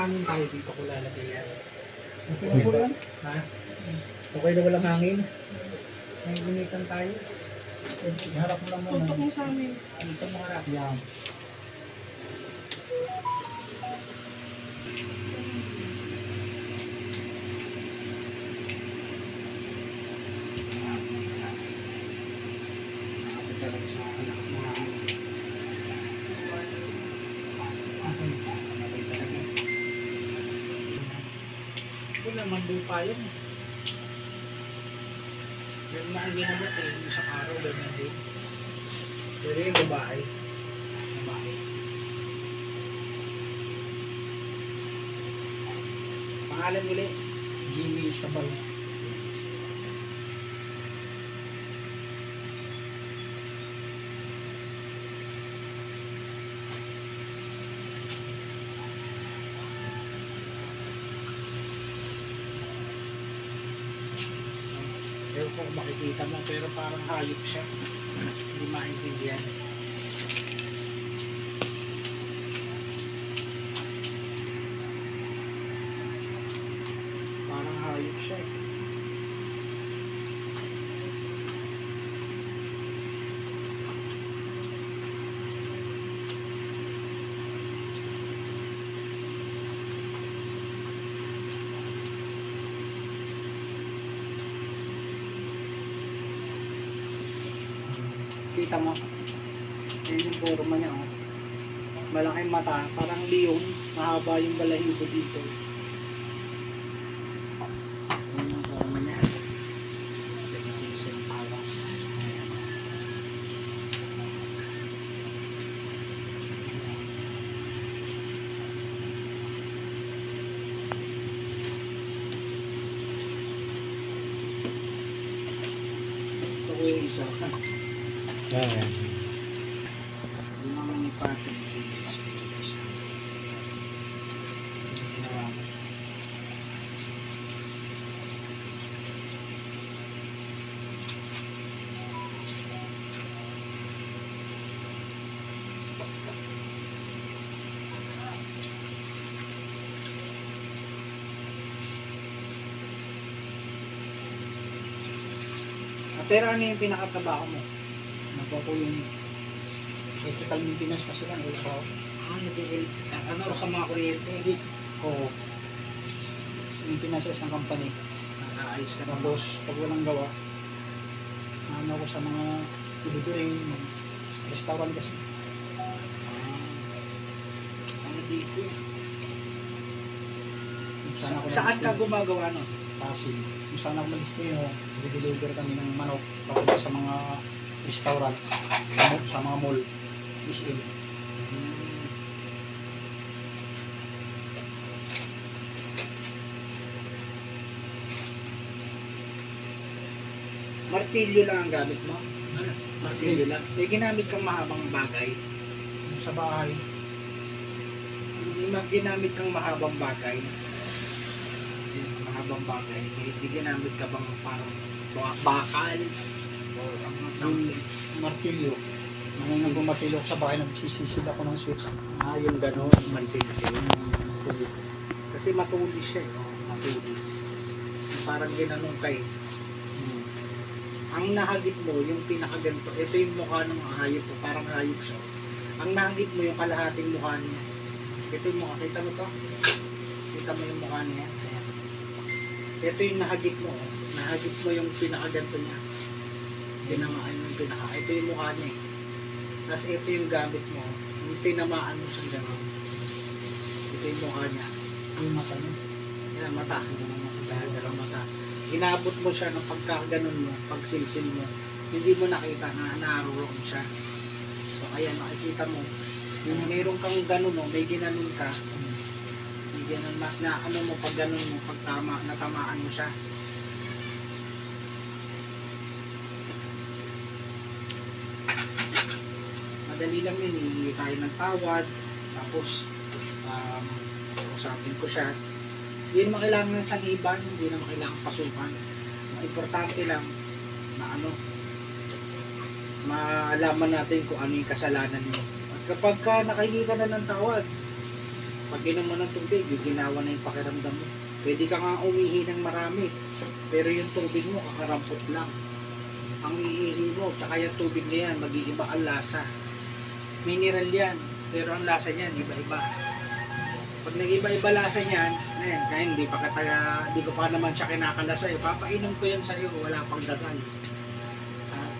hangin tayo dito ko lalagay yan. Okay na Okay. po yan? Ha? Okay na walang hangin? May gunitan tayo. Harap mo lang muna. Tutok mo sa amin. Dito mo harap. Yan. Kapit ka lang sa akin. Lakas ng hangin. Okay. Okay talaga. Ito naman lupa yun. Ganun na ang eh. Yung sa araw, ganyan din. Pero yung babae. Babae. Pangalan eh. Jimmy Sabay. Kung makikita mo, pero parang hayop siya. Hindi maintindihan. Parang hayop siya eh. Kita mo? Yan yung forma niya oh. Malaking mata, parang leon. Mahaba yung balahibo dito. Yan yung forma niya. Lagyan ko yung sempalas. Ayan. Ito ko yung isa. Yan. Yung mga ipatong yung speakers. Ginawa mo. Ah, Pero ano yung pinakatrabaho mo? Nagpa po yung Electrical maintenance kasi lang. eh. So, Ah, nag ano sa mga kuryente, ko maintenance sa isang company. nakaayos ka. Tapos, pag walang gawa, ano ko sa mga delivery, restaurant kasi. Ano dito? Sa, saan ka gumagawa no? Pasig. Kung saan ako mag-stay, no, deliver kami ng manok para sa mga restaurant, sa, sa mga mall, SM. Martilyo lang ang gamit mo? Ano? Martilyo lang. May ginamit kang mahabang bagay. Sa bahay, May ginamit kang mahabang bagay. Mahabang bagay. May, may ginamit ka bang parang ba- bakal? Something? martilyo. Nung nang ako sa bahay, nagsisisid ako ng switch. Ah, yung gano'n, mansin-sin. Kasi matulis siya eh. oh, Matulis. Parang ginanong kay. Hmm. Ang nahagip mo, yung pinakaganto, ito yung mukha ng hayop parang hayop siya. Ang nahagip mo yung kalahating mukha niya. Ito yung mukha, kita mo to? Kita mo yung mukha niya? Ayan. Ito yung nahagip mo, oh. nahagip mo yung pinakaganto niya. Tinamaan yung pinaka, ito yung mukha niya eh. Tapos ito yung gamit mo, yung tinamaan mo siyang gano'n. Ito yung mukha niya. Yung mata niya. Yan, mata. Dahil dalawang mata. Inabot mo siya ng pagkaganon mo, pagsilsil mo. Hindi mo nakita na naroon siya. So, ayan, makikita mo. Yung meron kang ganon mo, may ginanon ka. May ganon, mas na ano mo, pag ganon mo, pag tama, natamaan mo siya. Madali lang yun, hihingi tayo ng tawad. Tapos, um, usapin ko siya. Hindi naman kailangan ng sangiban, hindi naman kailangan pasukan. Ang importante lang na ano, malaman natin kung ano yung kasalanan mo. At kapag ka nakahingi ka na ng tawad, Pag inom mo ng tubig, ginawa na yung pakiramdam mo. Pwede ka nga umihi ng marami. Pero yung tubig mo, kakarampot lang. Ang iihi mo, tsaka yung tubig na yan, mag-iiba ang lasa. Mineral yan, pero ang lasa niyan, iba-iba. Pag nag-iba-iba lasa niyan, ayun, kaya hindi pa kataga, hindi ko pa naman siya kinakala sa'yo. Papainom ko yan sa'yo, wala pang dasal. Ah,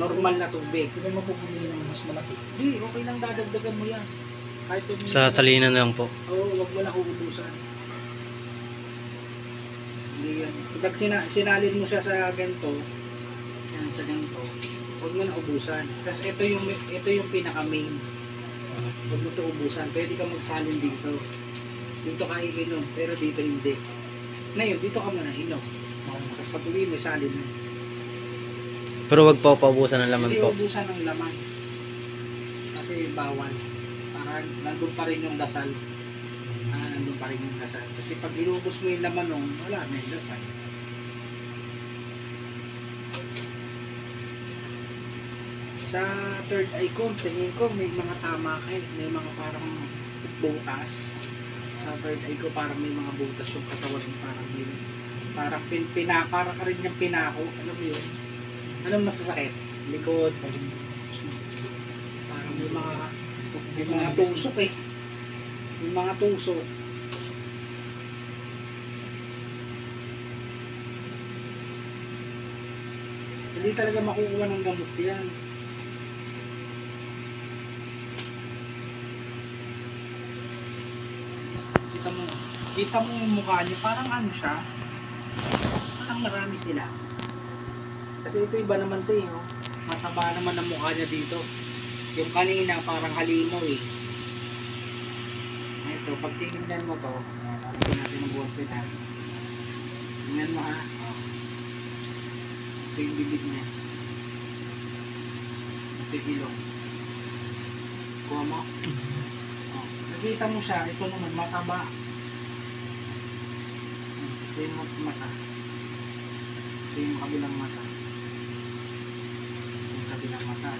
normal na tubig. Hindi mo po bumili ng mas malaki. Hindi, okay lang dadagdagan mo yan. Kahit Sa salinan lang po. Oo, wag mo na uubusan. Hindi yan. Pag sina sinalin mo siya sa ganito, yan sa ganito, wag mo na ubusan. Kasi ito yung ito yung pinaka main. Wag mo to ubusan. Pwede ka magsalin dito. Dito ka iinom, pero dito hindi. Ngayon, dito ka muna inom. Tapos pag uwi mo, salin mo. Pero wag po paubusan ng laman Hindi po. ubusan ng laman. Kasi bawal. Para nandun pa rin yung dasal. Ah, nandun pa rin yung dasal. Kasi pag inubos mo yung laman nung, wala na yung dasal. Sa third eye ko, tingin ko may mga tama kay, may mga parang butas. Sa third eye ko parang may mga butas yung katawan mo parang may parang pin, pina, para ka rin yung pinako. Ano ba yun? Anong masasakit? Likod, parang may mga may mga tusok eh. May mga tusok. Hindi talaga makukuha ng gamot yan. Kita mo, kita mo yung mukha niya, parang ano siya, parang marami sila. Kasi ito iba naman to eh, oh. mataba naman ang mukha niya dito. Yung kanina parang halino eh. Ito, pag tinignan mo to, lalagyan natin ng ballpen ha. Tingnan mo ha. Oh. Ito yung bibig niya. Ito yung. Kuha mo. Oh. Nakita mo siya, ito naman mataba. Ito yung mat- mata. Ito yung kabilang mata. Ito yung kabilang mata.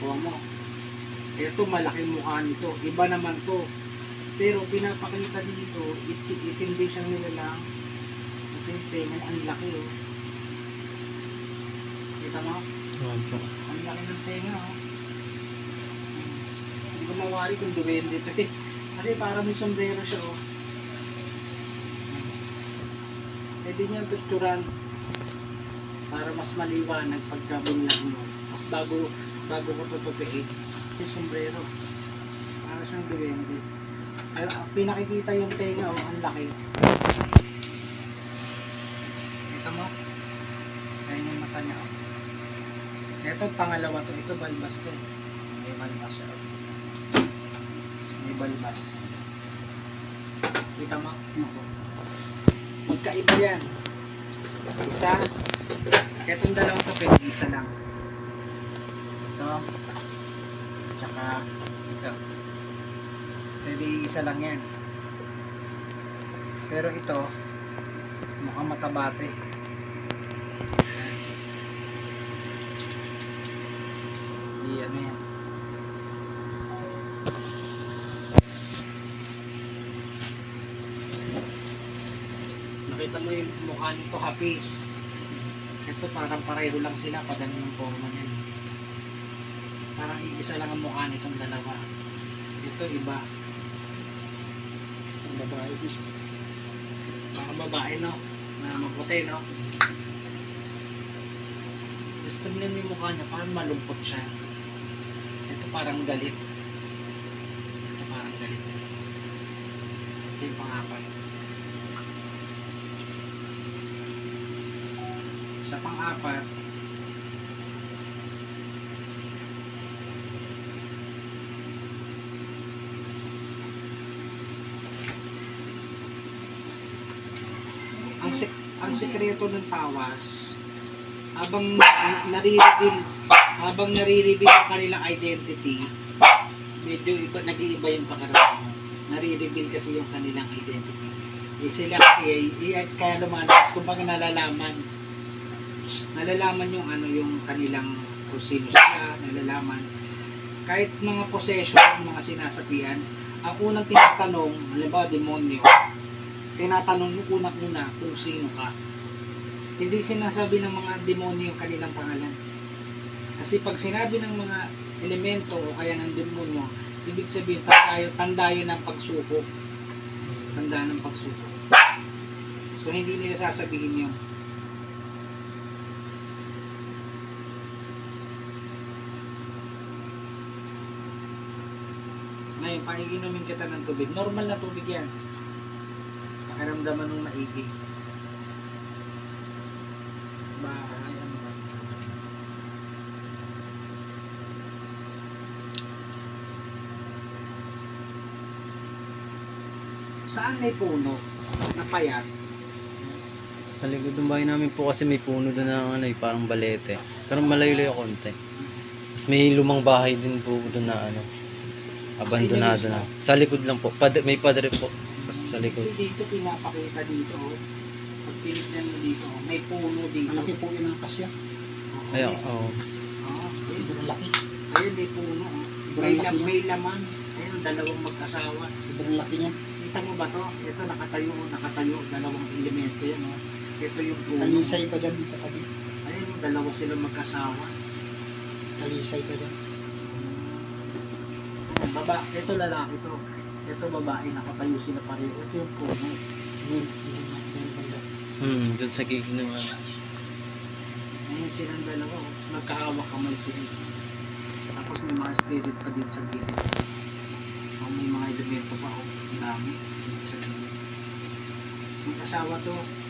Kuha mo. Ito malaking mukha nito. Iba naman to. Pero pinapakita dito, it itindi siyang nila lang. Ito yung tenga, ang laki oh. Kita mo? Ang laki ng tenga oh. Hindi ko mawari kung duwende ito eh. Kasi para may sombrero siya oh. Hmm. Pwede niya picturan para mas maliwanag pagka binlag mo. Tapos bago, bago ko tutupiin, yung sombrero. Para siyang duwende. Pero pinakikita yung tenga oh, ang laki. Kita mo? Ayan yung mata niya oh. Ito pangalawa to, ito balbas to. May balbas siya. oh. May balbas. Kita mo? Ako. Magkaiba yan. Isa. Itong dalawang to pwede isa lang. Ito. Tsaka ito. Pwede isa lang yan. Pero ito, mukhang matabate. Hindi ano yan. Nakita mo yung mukha nito hapis. Ito parang pareho lang sila pag ganun ang forma niyan. Parang iisa lang ang mukha nitong dalawa. Ito iba. Ang babae gusto. Parang babae no? Na maputi no? Tignan mo yung mukha niya, parang malungkot siya. Ito parang galit. Ito parang galit. Ito yung pangapat. Sa pang-apat, ang sek ang sekreto ng tawas habang nare-reveal habang nare-reveal ang kanilang identity medyo iba nag-iiba yung pakiramdam. Mo nare-reveal kasi yung kanilang identity. Eh sila kasi eh, eh, kaya lumalabas kumbaga nalalaman nalalaman yung ano yung kanilang kung sino sila nalalaman kahit mga possession, mga sinasapian, ang unang tinatanong, halimbawa demonyo, tinatanong mo unang-una kung sino ka. Hindi sinasabi ng mga demonyo yung kanilang pangalan. Kasi pag sinabi ng mga elemento o kaya ng demonyo, ibig sabihin tayo, tanda yun ng pagsuko. Tanda ng pagsuko. So hindi nila sasabihin yun. Ngayon, paiinumin kita ng tubig. Normal na tubig yan. Pakiramdaman ng maigi. Bahay, ano ba? Saan may puno na payat? Sa likod ng bahay namin po kasi may puno doon na ano eh, parang balete. Pero malayo-layo konti. Tapos may lumang bahay din po doon na ano, abandonado na. Sa likod lang po. Pad may padre po. Tapos sa likod. Kasi dito pinapakita dito. Pag tinignan mo dito, may puno dito. Malaki po yun ang kasya. Oh, Ayun, may- oo. Oh, ayun, Sobrang laki. ayun, may puno. Oh. May, lam, may laman. Ayun, dalawang magkasawa. Sobrang laki niya. Kita mo ba to? Ito nakatayo, nakatayo, dalawang elemento yan. Oh. Ito yung puno. Talisay pa dyan katabi. Ayun, dalawa sila magkasawa. Talisay pa dyan. Baba, ito lalaki to. Ito babae, nakatayo sila pareho. Ito yung puno. Hmm, doon sa gig naman. Ayun silang dalawa, oh. magkahawak kamay sila. Tapos may mga spirit pa din sa gilid. O may mga elemento pa, oh. Ang dami. Sa gilid. May asawa to.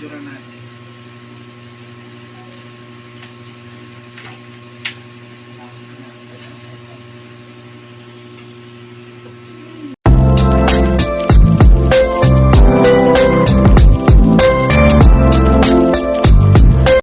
Giornate.